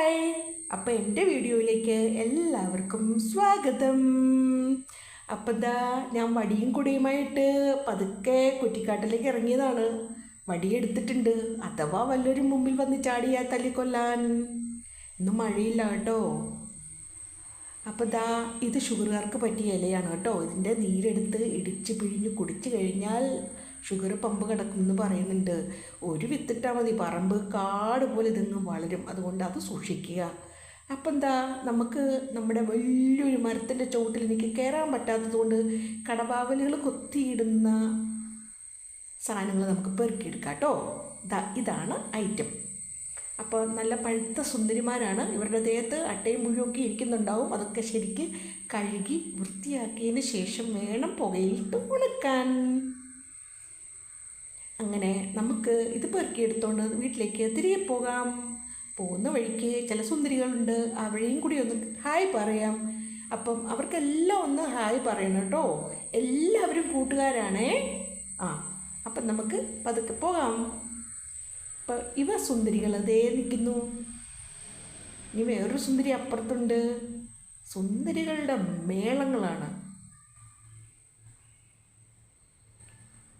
Hi അപ്പോൾ എന്റെ വീഡിയോയിലേക്ക് എല്ലാവർക്കും സ്വാഗതം. അപ്പം എന്താ ഞാൻ വടിയും കുടിയുമായിട്ട് പതുക്കെ കുറ്റിക്കാട്ടിലേക്ക് ഇറങ്ങിയതാണ്. വടിയെടുത്തിട്ടുണ്ട് അഥവാ വല്ലവരും മുമ്പിൽ വന്ന് ചാടിയാ തല്ലിക്കൊല്ലാൻ. ഇന്ന് മഴയില്ല കേട്ടോ. അപ്പോൾ ദാ ഇത് ഷുഗറുകാർക്ക് പറ്റിയ ഇലയാണ് കേട്ടോ. ഇതിന്റെ നീരെടുത്ത് ഇടിച്ച് പിഴിഞ്ഞ് കുടിച്ചു കഴിഞ്ഞാൽ ഷുഗർ പമ്പ് കിടക്കുമെന്ന് പറയുന്നുണ്ട്. ഒരു വിത്തിട്ടാൽ മതി. പറമ്പ് കാട് പോലെ ഇതങ്ങ് വളരും. അതുകൊണ്ട് അത് സൂക്ഷിക്കുക. അപ്പം എന്താ? നമുക്ക് നമ്മുടെ വലിയൊരു മരത്തിന്റെ ചുവട്ടിൽ എനിക്ക് കയറാൻ പറ്റാത്തതുകൊണ്ട് കടവാവലുകൾ കൊത്തിയിടുന്ന സാധനങ്ങൾ നമുക്ക് പെറുക്കിയെടുക്കാം കേട്ടോ. ഇതാ ഇതാണ് ഐറ്റം. അപ്പോൾ നല്ല പഴുത്ത സുന്ദരിമാരാണ്. ഇവരുടെ ദേഹത്ത് അട്ടയും മുഴുവൊക്കെ ഇരിക്കുന്നുണ്ടാവും. അതൊക്കെ ശരിക്ക് കഴുകി വൃത്തിയാക്കിയതിന് ശേഷം വേണം പുകയിലിട്ട് ഉണക്കാൻ. അങ്ങനെ നമുക്ക് ഇത് പെറുക്കിയെടുത്തോണ്ട് വീട്ടിലേക്ക് തിരികെ പോകാം. പോകുന്ന വഴിക്ക് ചില സുന്ദരികളുണ്ട്. ആ വഴിയും കൂടി ഒന്ന് ഹായ് പറയാം. അപ്പം അവർക്കെല്ലാം ഒന്ന് ഹായ് പറയണം കേട്ടോ. എല്ലാവരും കൂട്ടുകാരാണേ. ആ അപ്പം നമുക്ക് പതുക്കെ പോകാം. അപ്പം ഇവ സുന്ദരികൾ അതേ നിൽക്കുന്നു. ഇനി വേറൊരു സുന്ദരി അപ്പുറത്തുണ്ട്. സുന്ദരികളുടെ മേളങ്ങളാണ്.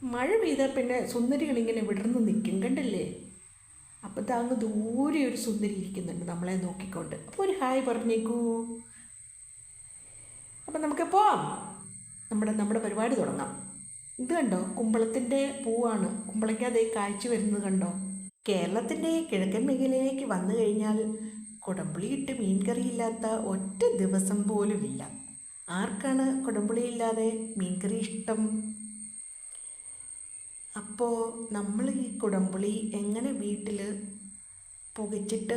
മഴ പെയ്താൽ പിന്നെ സുന്ദരികൾ ഇങ്ങനെ വിടർന്ന് നിൽക്കും കണ്ടല്ലേ? അപ്പം താങ്ങ് ദൂരെ ഒരു സുന്ദരി ഇരിക്കുന്നുണ്ട് നമ്മളെ നോക്കിക്കൊണ്ട്. അപ്പോൾ ഒരു ഹായ് പറഞ്ഞേക്കൂ. അപ്പം നമുക്ക് പോവാം. നമ്മുടെ നമ്മുടെ പരിപാടി തുടങ്ങാം. ഇത് കണ്ടോ? കുമ്പളത്തിന്റെ പൂവാണ്. കുമ്പളയ്ക്ക് അതേ കാഴ്ച വരുന്നത് കണ്ടോ? കേരളത്തിന്റെ കിഴക്കൻ മേഖലയിലേക്ക് വന്നു കഴിഞ്ഞാൽ കുടംപുളിയിട്ട് മീൻകറിയില്ലാത്ത കറിയില്ലാത്ത ഒറ്റ ദിവസം പോലുമില്ല. ആർക്കാണ് കുടംപുളിയില്ലാതെ മീൻകറി ഇഷ്ടം? അപ്പോൾ നമ്മൾ ഈ കുടംപുളി എങ്ങനെ വീട്ടിൽ പുകച്ചിട്ട്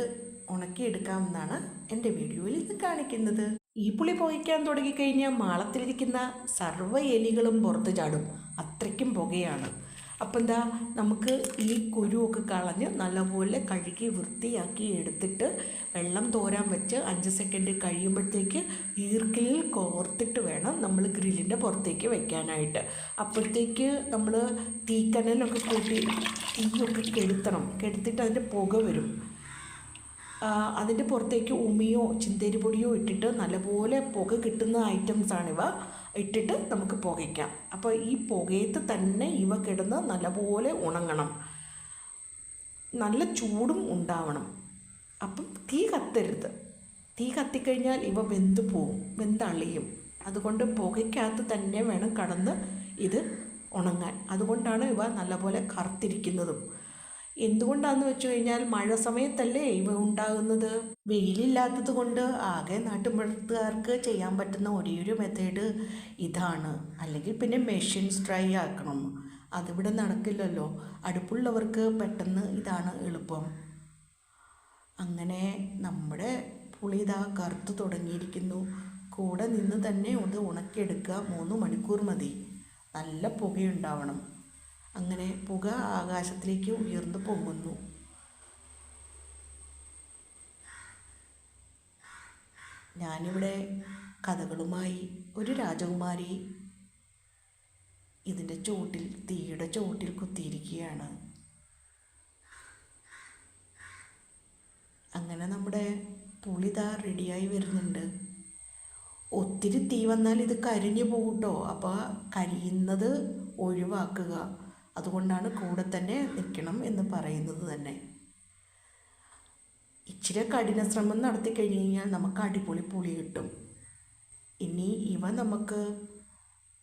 ഉണക്കിയെടുക്കാമെന്നാണ് എന്റെ വീഡിയോയിൽ ഇത് കാണിക്കുന്നത്. ഈ പുളി പുകയ്ക്കാൻ തുടങ്ങിക്കഴിഞ്ഞാൽ മാളത്തിലിരിക്കുന്ന സർവ എലികളും പുറത്ത് ചാടും. അത്രയ്ക്കും പുകയാണ്. അപ്പം എന്താ നമുക്ക് ഈ കുരുവൊക്കെ കളഞ്ഞ് നല്ലപോലെ കഴുകി വൃത്തിയാക്കി എടുത്തിട്ട് വെള്ളം തോരാൻ വെച്ച് അഞ്ച് സെക്കൻഡ് കഴിയുമ്പോഴത്തേക്ക് ഈർക്കിലിൽ കോർത്തിട്ട് വേണം നമ്മൾ ഗ്രില്ലിന്റെ പുറത്തേക്ക് വെക്കാനായിട്ട്. അപ്പോഴത്തേക്ക് നമ്മൾ തീക്കനലൊക്കെ കൂട്ടി തീയൊക്കെ കെടുത്തണം. കെടുത്തിട്ട് അതിന്റെ പുക വരും. അതിന്റെ പുറത്തേക്ക് ഉമിയോ ചിന്തേരി പൊടിയോ ഇട്ടിട്ട് നല്ലപോലെ പുക കിട്ടുന്ന ഐറ്റംസാണിവ. ഇട്ടിട്ട് നമുക്ക് പുകയ്ക്കാം. അപ്പോൾ ഈ പുകയത്ത് തന്നെ ഇവ കിടന്ന് നല്ലപോലെ ഉണങ്ങണം. നല്ല ചൂടും ഉണ്ടാവണം. അപ്പം തീ കത്തരുത്. തീ കത്തിക്കഴിഞ്ഞാൽ ഇവ വെന്ത് പോവും വെന്തളിയും. അതുകൊണ്ട് പുകയ്ക്കകത്ത് തന്നെ വേണം കടന്ന് ഇത് ഉണങ്ങാൻ. അതുകൊണ്ടാണ് ഇവ നല്ലപോലെ കറുത്തിരിക്കുന്നതും. എന്തുകൊണ്ടാന്ന് വെച്ചു കഴിഞ്ഞാൽ മഴ സമയത്തല്ലേ ഇവ ഉണ്ടാകുന്നത്? വെയിലില്ലാത്തത് കൊണ്ട് ആകെ നാട്ടുമ്പുറത്തുകാർക്ക് ചെയ്യാൻ പറ്റുന്ന ഒരേയൊരു മെത്തേഡ് ഇതാണ്. അല്ലെങ്കിൽ പിന്നെ മെഷീൻസ് ഡ്രൈ ആക്കണം. അതിവിടെ നടക്കില്ലല്ലോ. അടുപ്പുള്ളവർക്ക് പെട്ടെന്ന് ഇതാണ് എളുപ്പം. അങ്ങനെ നമ്മുടെ പുളി ഇതാ കറുത്ത് തുടങ്ങിയിരിക്കുന്നു. കൂടെ നിന്ന് തന്നെ ഒന്ന് ഉണക്കിയെടുക്കുക. മൂന്ന് മണിക്കൂർ മതി. നല്ല പുകയുണ്ടാവണം. അങ്ങനെ പുക ആകാശത്തിലേക്ക് ഉയർന്നു പൊങ്ങുന്നു. ഞാനിവിടെ കഥകളുമായി ഒരു രാജകുമാരി ഇതിന്റെ ചുവട്ടിൽ തീയുടെ ചുവട്ടിൽ കുത്തിയിരിക്കുകയാണ്. അങ്ങനെ നമ്മുടെ പുളിതാ റെഡിയായി വരുന്നുണ്ട്. ഒത്തിരി തീ വന്നാൽ ഇത് കരിഞ്ഞു പോകട്ടോ അപ്പോൾ കരിയുന്നത് ഒഴിവാക്കുക. അതുകൊണ്ടാണ് കൂടെ തന്നെ നിൽക്കണം എന്ന് പറയുന്നത് തന്നെ. ഇച്ചിരി കഠിന ശ്രമം നടത്തി കഴിഞ്ഞ് കഴിഞ്ഞാൽ നമുക്ക് അടിപൊളി പുളി കിട്ടും. ഇനി ഇവ നമുക്ക്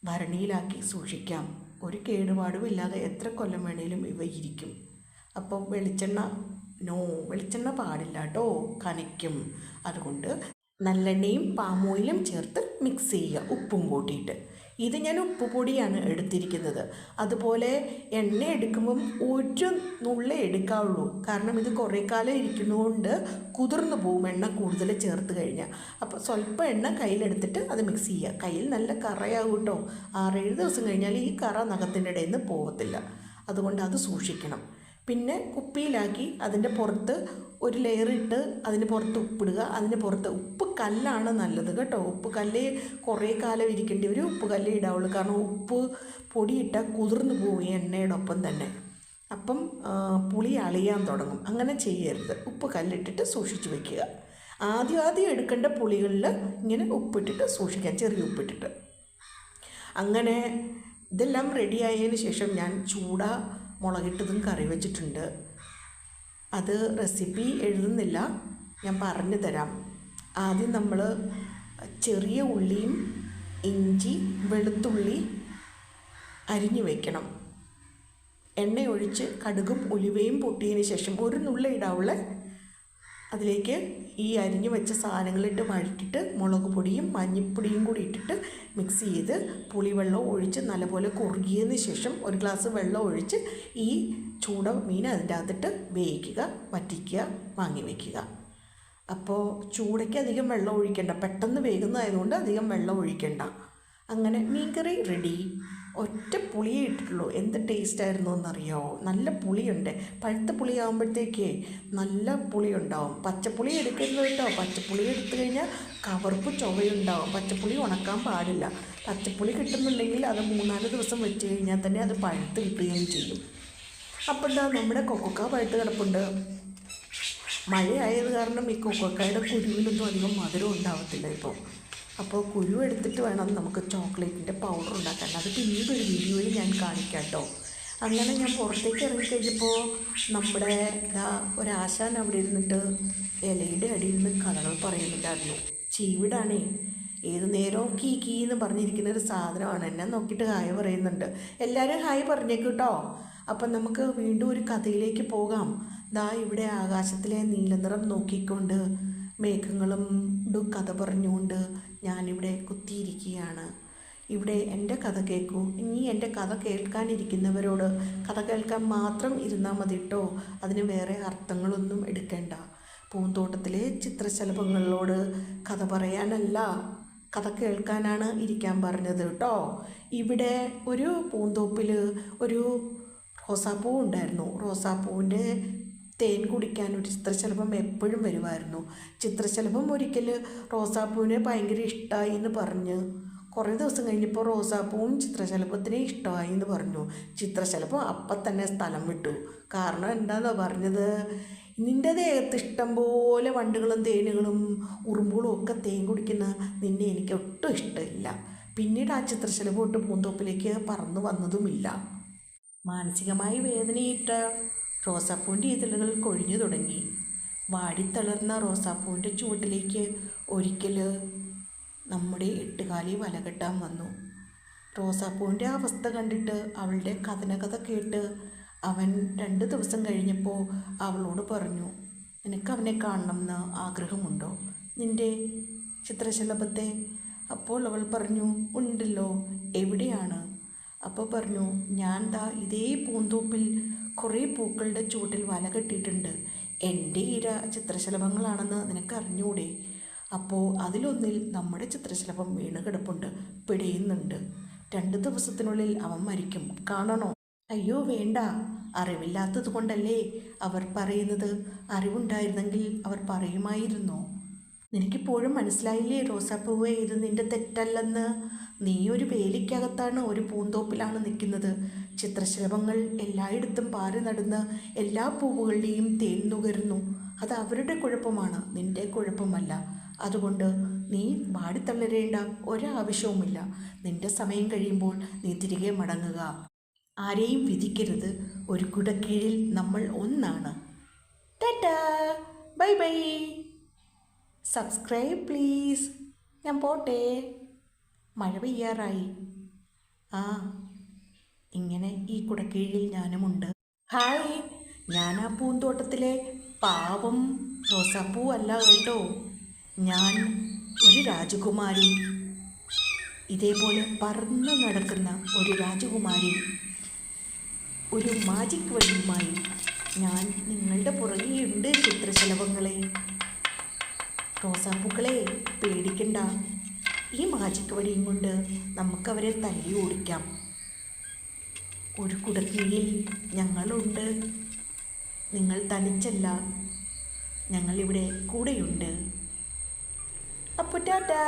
ഭരണിയിലാക്കി സൂക്ഷിക്കാം. ഒരു കേടുപാടും ഇല്ലാതെ എത്ര കൊല്ലം വേണേലും ഇവ ഇരിക്കും. അപ്പോൾ വെളിച്ചെണ്ണ നോ വെളിച്ചെണ്ണ പാടില്ല കേട്ടോ. കനയ്ക്കും. അതുകൊണ്ട് നല്ലെണ്ണയും പാമോയിലും ചേർത്ത് മിക്സ് ചെയ്യുക. ഉപ്പും കൂട്ടിയിട്ട്. ഇത് ഞാൻ ഉപ്പുപൊടിയാണ് എടുത്തിരിക്കുന്നത്. അതുപോലെ എണ്ണ എടുക്കുമ്പം ഒരു നുള്ള എടുക്കാവുള്ളൂ. കാരണം ഇത് കുറേ കാലം ഇരിക്കുന്നതുകൊണ്ട് കുതിർന്നു പോകും എണ്ണ കൂടുതൽ ചേർത്ത് കഴിഞ്ഞാൽ അപ്പോൾ സ്വല്പം എണ്ണ കയ്യിലെടുത്തിട്ട് അത് മിക്സ് ചെയ്യുക കയ്യിൽ നല്ല കറയാകും കേട്ടോ. ആറേഴ് ദിവസം കഴിഞ്ഞാൽ ഈ കറ നഖത്തിന്റെ ഇടയിൽ നിന്ന് പോകത്തില്ല അതുകൊണ്ട് അത് സൂക്ഷിക്കണം. പിന്നെ കുപ്പിയിലാക്കി അതിന്റെ പുറത്ത് ഒരു ലെയർ ഇട്ട് അതിന് പുറത്ത് ഉപ്പിടുക. അതിന് പുറത്ത് ഉപ്പ് കല്ലാണ് നല്ലത് കേട്ടോ. ഉപ്പ് കല്ല് കുറേ കാലം ഇരിക്കേണ്ടി വരും. ഉപ്പ് കല്ലേ ഇടാവുള്ളൂ. കാരണം ഉപ്പ് പൊടിയിട്ടാൽ കുതിർന്നു പോകും എണ്ണയോടൊപ്പം തന്നെ. അപ്പം പുളി അളിയാൻ തുടങ്ങും. അങ്ങനെ ചെയ്യരുത്. ഉപ്പ് കല്ലിട്ടിട്ട് സൂക്ഷിച്ചു വയ്ക്കുക ആദ്യം ആദ്യം എടുക്കേണ്ട പുളികളിൽ ഇങ്ങനെ ഉപ്പിട്ടിട്ട് സൂക്ഷിക്കാം ചെറിയ ഉപ്പിട്ടിട്ട്. അങ്ങനെ ഇതെല്ലാം റെഡിയായതിന് ശേഷം ഞാൻ ചൂട മുളകിട്ടതും കറി വെച്ചിട്ടുണ്ട്. അത് റെസിപ്പി എഴുതുന്നില്ല. ഞാൻ പറഞ്ഞു തരാം. ആദ്യം നമ്മൾ ചെറിയ ഉള്ളിയും ഇഞ്ചി വെളുത്തുള്ളി അരിഞ്ഞു വയ്ക്കണം എണ്ണയൊഴിച്ച് കടുകും ഉലുവയും പൊട്ടിയതിന് ശേഷം ഒരു നുള്ള അതിലേക്ക് ഈ അരിഞ്ഞു വെച്ച സാധനങ്ങളിട്ട് വഴറ്റിട്ട് മുളക് പൊടിയും മഞ്ഞൾപ്പൊടിയും കൂടി ഇട്ടിട്ട് മിക്സ് ചെയ്ത് പുളിവെള്ളം ഒഴിച്ച് നല്ലപോലെ കുറുകിയതിന് ശേഷം ഒരു ഗ്ലാസ് വെള്ളം ഒഴിച്ച് ഈ ചൂട മീൻ അതിന്റെ അകത്തിട്ട് വേവിക്കുക വറ്റിക്കുക വാങ്ങി വയ്ക്കുക അപ്പോൾ ചൂടയ്ക്ക് അധികം വെള്ളം ഒഴിക്കേണ്ട. പെട്ടെന്ന് വേകുന്നതായതുകൊണ്ട് അധികം വെള്ളം ഒഴിക്കേണ്ട. അങ്ങനെ മീൻകറി റെഡി ഒറ്റ പുളിയേ ഇട്ടിട്ടുള്ളൂ. എന്ത് ടേസ്റ്റ് ആയിരുന്നു എന്നറിയോ? നല്ല പുളിയുണ്ട്. പഴുത്ത പുളി ആകുമ്പോഴത്തേക്കേ നല്ല പുളി ഉണ്ടാവും പച്ചപ്പുളി എടുക്കരുത് കേട്ടോ. പച്ചപ്പുളി എടുത്തു കഴിഞ്ഞാൽ കവർപ്പ് ചുവയുണ്ടാവും. പച്ചപ്പുളി ഉണക്കാൻ പാടില്ല. പച്ചപ്പുളി കിട്ടുന്നുണ്ടെങ്കിൽ അത് മൂന്നാൽ ദിവസം വെച്ച് കഴിഞ്ഞാൽ തന്നെ അത് പഴുത്ത് കിട്ടുകയും ചെയ്യും. അപ്പോൾ എന്താ നമ്മുടെ കൊക്കൊക്ക പഴുത്ത് കിടപ്പുണ്ട്. മഴയായത് കാരണം ഈ കൊക്കോക്കായുടെ കുരുവിലൊന്നും അധികം മധുരം ഉണ്ടാവത്തില്ല ഇപ്പോൾ അപ്പോൾ കുരു എടുത്തിട്ട് വേണം നമുക്ക് ചോക്ലേറ്റിന്റെ പൗഡർ ഉണ്ടാക്കാൻ. അത് പിന്നീട് ഒരു വീഡിയോയിൽ ഞാൻ കാണിക്കാം കേട്ടോ അങ്ങനെ ഞാൻ പുറത്തേക്ക് ഇറങ്ങിക്കഴിഞ്ഞപ്പോൾ നമ്മുടെ ഒരാശാൻ അവിടെ ഇരുന്നിട്ട് ഇലയുടെ അടിയിൽ നിന്ന് കഥകൾ പറയുന്നുണ്ടായിരുന്നു. ചീവിടാണേ. ഏത് നേരവും കീ കീ എന്ന് പറഞ്ഞിരിക്കുന്ന ഒരു സാധനമാണ്. എന്നെ നോക്കിയിട്ട് ഹായ് പറയുന്നുണ്ട്. എല്ലാവരും ഹായ് പറഞ്ഞേക്ക് കേട്ടോ അപ്പം നമുക്ക് വീണ്ടും ഒരു കഥയിലേക്ക് പോകാം. ദാ ഇവിടെ ആകാശത്തിലെ നീലനിറം നോക്കിക്കൊണ്ട് മേഘങ്ങളും കഥ പറഞ്ഞുകൊണ്ട് ഞാനിവിടെ കുത്തിയിരിക്കുകയാണ്. ഇവിടെ എന്റെ കഥ കേൾക്കൂ ഇനി എന്റെ കഥ കേൾക്കാനിരിക്കുന്നവരോട് കഥ കേൾക്കാൻ മാത്രം ഇരുന്നാൽ മതി കേട്ടോ അതിന് വേറെ അർത്ഥങ്ങളൊന്നും എടുക്കേണ്ട. പൂന്തോട്ടത്തിലെ ചിത്രശലഭങ്ങളോട് കഥ പറയാനല്ല കഥ കേൾക്കാനാണ് ഇരിക്കാൻ പറഞ്ഞത് കേട്ടോ ഇവിടെ ഒരു പൂന്തോപ്പിൽ ഒരു റോസാപ്പൂ ഉണ്ടായിരുന്നു. റോസാപ്പൂവിന്റെ തേൻ കുടിക്കാൻ ഒരു ചിത്രശലഭം എപ്പോഴും വരുമായിരുന്നു. ചിത്രശലഭം ഒരിക്കൽ റോസാപ്പൂവിനെ ഭയങ്കര ഇഷ്ടമായി എന്ന് പറഞ്ഞ്. കുറേ ദിവസം കഴിഞ്ഞപ്പോൾ റോസാപ്പൂവും ചിത്രശലഭത്തിനെ ഇഷ്ടമായി എന്ന് പറഞ്ഞു. ചിത്രശലഭം അപ്പം തന്നെ സ്ഥലം വിട്ടു. കാരണം എന്താണെന്നോ പറഞ്ഞത്? നിന്റെ ദേഹത്ത് ഇഷ്ടം പോലെ വണ്ടുകളും തേനുകളും ഉറുമ്പുകളും ഒക്കെ തേൻ കുടിക്കുന്ന നിന്നെ എനിക്ക് ഒട്ടും ഇഷ്ടമില്ല. പിന്നീട് ആ ചിത്രശലഭം ഒട്ട് പൂന്തോപ്പിലേക്ക് പറന്നു വന്നതുമില്ല. മാനസികമായി വേദനയിട്ട റോസാപ്പൂവിന്റെ ഇതളുകൾ കൊഴിഞ്ഞു തുടങ്ങി. വാടിത്തളർന്ന റോസാപ്പൂവിന്റെ ചുവട്ടിലേക്ക് ഒരിക്കൽ നമ്മുടെ എട്ടുകാലി വല കെട്ടാൻ വന്നു. റോസാപ്പൂവിന്റെ അവസ്ഥ കണ്ടിട്ട് അവളുടെ കഥനകഥ കേട്ട് അവൻ രണ്ട് ദിവസം കഴിഞ്ഞപ്പോൾ അവളോട് പറഞ്ഞു നിനക്ക് അവനെ കാണണമെന്ന് ആഗ്രഹമുണ്ടോ? നിന്റെ ചിത്രശലഭത്തെ? അപ്പോൾ അവൾ പറഞ്ഞു ഉണ്ടല്ലോ എവിടെയാണ്? അപ്പോൾ പറഞ്ഞു ഞാൻ ദാ ഇതേ പൂന്തോപ്പിൽ കുറേ പൂക്കളുടെ ചുവട്ടിൽ വല കെട്ടിയിട്ടുണ്ട്. എന്റെ ഇര ചിത്രശലഭങ്ങളാണെന്ന് നിനക്ക് അറിഞ്ഞൂടെ? അപ്പോൾ അതിലൊന്നിൽ നമ്മുടെ ചിത്രശലഭം വീണ് കിടപ്പുണ്ട് പിടയുന്നുണ്ട്. രണ്ട് ദിവസത്തിനുള്ളിൽ അവൻ മരിക്കും. കാണണോ? അയ്യോ വേണ്ട. അറിവില്ലാത്തത് കൊണ്ടല്ലേ അവർ പറയുന്നത്? അറിവുണ്ടായിരുന്നെങ്കിൽ അവർ പറയുമായിരുന്നു? നിനക്കിപ്പോഴും മനസ്സിലായില്ലേ റോസാപ്പൂവേ ഇത് നിന്റെ തെറ്റല്ലെന്ന്? നീ ഒരു വേലിക്കകത്താണ് ഒരു പൂന്തോപ്പിലാണ് നിൽക്കുന്നത്. ചിത്രശലഭങ്ങൾ എല്ലായിടത്തും പാറി നടന്ന് എല്ലാ പൂവുകളുടെയും തേൻ നുകരുന്നു. അത് അവരുടെ കുഴപ്പമാണ് നിന്റെ കുഴപ്പമല്ല. അതുകൊണ്ട് നീ വാടിത്തളരേണ്ട ഒരാവശ്യവുമില്ല. നിന്റെ സമയം കഴിയുമ്പോൾ നീ തിരികെ മടങ്ങുക. ആരെയും വിധിക്കരുത്. ഒരു കുടക്കീഴിൽ നമ്മൾ ഒന്നാണ്. Bye bye! Subscribe please. ഞാൻ പോട്ടെ. മഴ പെയ്യാറായി. ആ. ഇങ്ങനെ ഈ കുടക്കീഴിൽ ഞാനുമുണ്ട്. ഹായ് ഞാൻ ആ പൂന്തോട്ടത്തിലെ പാവം റോസാപ്പൂ അല്ല കേട്ടോ. ഞാൻ ഒരു രാജകുമാരി. ഇതേപോലെ പറന്ന് നടക്കുന്ന ഒരു രാജകുമാരി. ഒരു മാജിക് വഴിയുമായി ഞാൻ നിങ്ങളുടെ പുറകെയുണ്ട് ചിത്രശലഭങ്ങളെ റോസാപ്പൂക്കളെ പേടിക്കണ്ട. ഈ മാജിക് വഴിയും കൊണ്ട് നമുക്കവരെ തല്ലി ഓടിക്കാം. ഒരു കുടക്കീഴിൽ ഞങ്ങളുണ്ട്. നിങ്ങൾ തനിച്ചല്ല. ഞങ്ങളിവിടെ കൂടെയുണ്ട്. അപ്പോൾ ടാറ്റാ.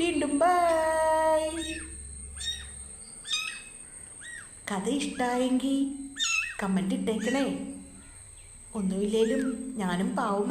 വീണ്ടും ബൈ. കഥ ഇഷ്ടായെങ്കിൽ കമന്റ് ഇട്ടേക്കണേ. ഒന്നുമില്ലേലും ഞാനും പാവമല്ല.